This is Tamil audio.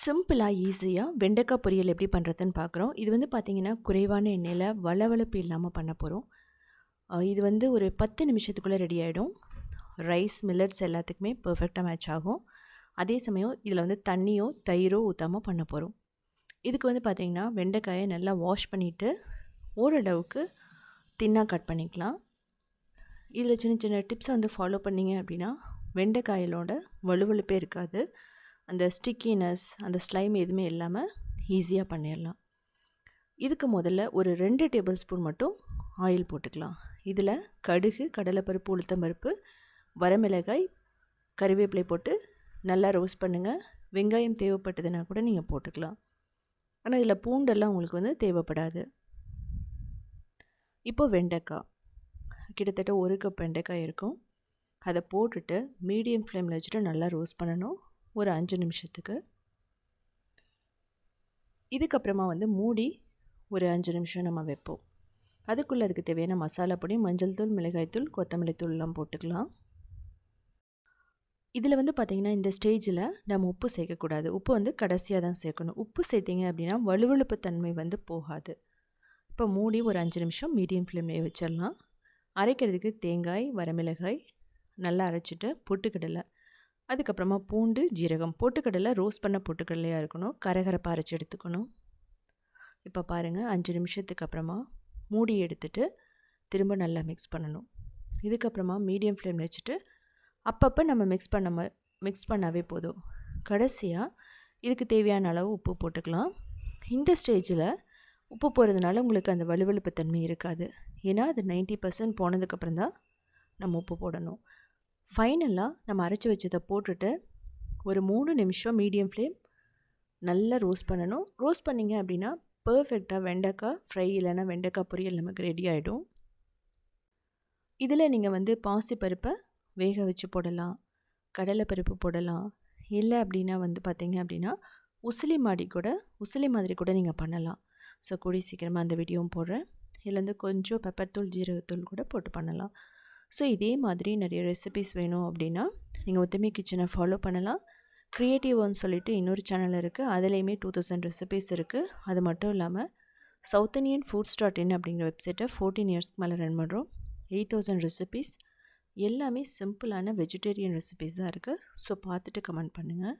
சிம்பிளாக ஈஸியாக வெண்டைக்காய் பொரியல் எப்படி பண்ணுறதுன்னு பார்க்குறோம் இது வந்து பார்த்திங்கன்னா குறைவான எண்ணெயில் வளவளப்பு இல்லாமல் பண்ண போகிறோம் இது வந்து ஒரு பத்து நிமிஷத்துக்குள்ளே ரெடி ஆகிடும் ரைஸ் மில்லட்ஸ் எல்லாத்துக்குமே பர்ஃபெக்டாக மேட்ச் ஆகும். அதே சமயம் இதில் வந்து தண்ணியோ தயிரோ ஊற்றாமல் பண்ண போகிறோம் இதுக்கு வந்து பார்த்திங்கன்னா வெண்டைக்காயை நல்லா வாஷ் பண்ணிவிட்டு ஓரளவுக்கு தின்னாக கட் பண்ணிக்கலாம். இதில் சின்ன சின்ன டிப்ஸை வந்து ஃபாலோ பண்ணிங்க அப்படின்னா வெண்டைக்காயிலோட வலுவலுப்பே இருக்காது. அந்த ஸ்டிக்கினஸ் அந்த ஸ்லைம் எதுவுமே இல்லாமல் ஈஸியாக பண்ணிடலாம். இதுக்கு முதல்ல ஒரு ரெண்டு டேபிள் ஸ்பூன் மட்டும் ஆயில் போட்டுக்கலாம். இதில் கடுகு கடலைப்பருப்பு உளுத்தம்பருப்பு வரமிளகாய் கறிவேப்பிலை போட்டு நல்லா ரோஸ்ட் பண்ணுங்கள் வெங்காயம் தேவைப்பட்டதுன்னா கூட நீங்கள் போட்டுக்கலாம். ஆனால் இதில் பூண்டெல்லாம் உங்களுக்கு வந்து தேவைப்படாது. இப்போ வெண்டைக்காய். கிட்டத்தட்ட ஒரு கப் வெண்டைக்காய் இருக்கும். அதை போட்டுட்டு மீடியம் ஃப்ளேமில் வச்சுட்டு நல்லா ரோஸ்ட் பண்ணணும். ஒரு அஞ்சு நிமிஷத்துக்கு. இதுக்கப்புறமா வந்து மூடி ஒரு அஞ்சு நிமிஷம் நம்ம வைப்போம். அதுக்குள்ளே அதுக்கு தேவையான மசாலா பொடி மஞ்சள் தூள் மிளகாய்த்தூள் கொத்தமல்லி தூள்லாம் போட்டுக்கலாம். இதில் வந்து பார்த்திங்கன்னா இந்த ஸ்டேஜில் நம்ம உப்பு சேர்க்கக்கூடாது. உப்பு வந்து கடைசியாக தான் சேர்க்கணும். உப்பு சேர்த்திங்க அப்படின்னா வலுவழுப்பு தன்மை வந்து போகாது. இப்போ மூடி ஒரு அஞ்சு நிமிஷம் மீடியம் ஃப்ளேம்லேயே வச்சிடலாம். அரைக்கிறதுக்கு தேங்காய் வரமிளகாய் நல்லா அரைச்சிட்டு பொட்டுக்கடலை அதுக்கப்புறமா பூண்டு ஜீரகம் பொட்டுக்கடலை ரோஸ்ட் பண்ண பொட்டுக்கடலையாக இருக்கணும். கரகரப்பாக அரைச்சி எடுத்துக்கணும். இப்போ பாருங்கள் அஞ்சு நிமிஷத்துக்கு அப்புறமா மூடி எடுத்துட்டு திரும்ப நல்லா மிக்ஸ் பண்ணணும். இதுக்கப்புறமா மீடியம் ஃப்ளேமில் வச்சுட்டு அப்பப்போ நம்ம மிக்ஸ் பண்ண மிக்ஸ் பண்ணாவே போதும். கடைசியாக இதுக்கு தேவையான அளவு உப்பு போட்டுக்கலாம். இந்த ஸ்டேஜில் உப்பு போகிறதுனால உங்களுக்கு அந்த வலுவழுப்பு தன்மை இருக்காது. ஏன்னா அது நைன்ட்டி பர்சன்ட் போனதுக்கப்புறம் தான் நம்ம உப்பு போடணும். ஃபைனலாக நம்ம அரைச்சி வச்சதை போட்டுட்டு ஒரு மூணு நிமிஷம் மீடியம் ஃப்ளேம் நல்லா ரோஸ்ட் பண்ணணும். ரோஸ்ட் பண்ணிங்க அப்படின்னா பர்ஃபெக்டாக வெண்டைக்காய் ஃப்ரை இல்லைன்னா வெண்டைக்காய் பொரியல் நமக்கு ரெடி ஆகிடும் இதில் நீங்கள் வந்து பாசி பருப்பை வேக வச்சு போடலாம். கடலை பருப்பு போடலாம். இல்லை அப்படின்னா வந்து பார்த்தீங்க அப்படின்னா உசிலி மாடி கூட உசிலி மாதிரி கூட நீங்கள் பண்ணலாம். ஸோ கூடி சீக்கிரமாக அந்த வீடியோவும் போடுறேன். இதில் வந்து கொஞ்சம் பெப்பர் தூள் ஜீரகத்தூள் கூட போட்டு பண்ணலாம். ஸோ இதே மாதிரி நிறைய ரெசிபிஸ் வேணும் அப்படின்னா நீங்கள் ஒத்துமை கிச்சனை ஃபாலோ பண்ணலாம். க்ரியேட்டிவ்னு சொல்லிட்டு இன்னொரு சேனல் இருக்குது அதுலேயுமே டூ தௌசண்ட் ரெசிபிஸ் இருக்குது அது மட்டும் இல்லாமல் south Indian foods dot in அப்படிங்கிற வெப்சைட்டை ஃபோர்டீன் இயர்ஸ்க்கு மேலே ரன் பண்ணுறோம் எயிட் தௌசண்ட் ரெசிபிஸ் எல்லாமே சிம்பிளான வெஜிடேரியன் ரெசிபிஸ் தான் இருக்குது ஸோ பார்த்துட்டு கமெண்ட் பண்ணுங்கள்